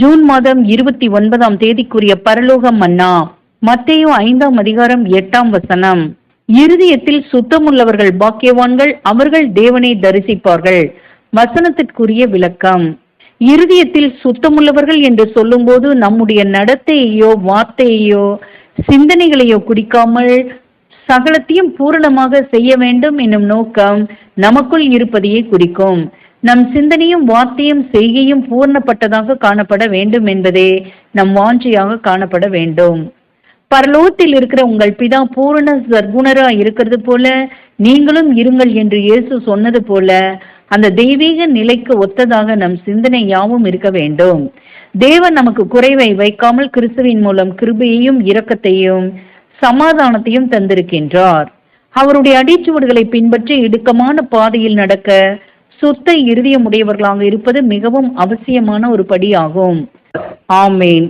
June மாதம் இருபத்தி ஒன்பதாம் தேதிக்குரிய பரலோகம் மன்னா மத்தையோ ஐந்தாம் அதிகாரம் எட்டாம் வசனம். இருதயத்தில் சுத்தமுள்ளவர்கள் பாக்கியவான்கள் அவர்கள் தேவனை தரிசிப்பார்கள். வசனத்திற்குரிய விளக்கம். இருதயத்தில் சுத்தமுள்ளவர்கள் என்று சொல்லும்போது நம்முடைய நடத்தையையோ வார்த்தையையோ சிந்தனைகளையோ குடிக்காமல் சகலத்தையும் பூரணமாக செய்ய வேண்டும் என்னும் நோக்கம் நமக்குள் இருப்பதையே குறிக்கும். நம் சிந்தனையும் வார்த்தையும் செய்கையும் பூர்ணப்பட்டதாக காணப்பட வேண்டும் என்பதே நம் வாஞ்சையாக காணப்பட வேண்டும். பரலோகத்தில் இருக்கிற உங்கள் பிதா பூரண சர்க்குணரா இருக்கிறது போல நீங்களும் இருங்கள் என்று இயேசு சொன்னது போல அந்த தெய்வீக நிலைக்கு ஒத்ததாக நம் சிந்தனை யாவும் இருக்க வேண்டும். தேவன் நமக்கு குறைவை வைக்காமல் கிறிஸ்துவின் மூலம் கிருபையையும் இரக்கத்தையும் சமாதானத்தையும் தந்திருக்கின்றார். அவருடைய அடிச்சுவடுகளை பின்பற்றி இடுக்கமான பாதையில் நடக்க சுத்த இருதயமுடையவர்களாக இருப்பது மிகவும் அவசியமான ஒரு படியாகும். ஆமேன்.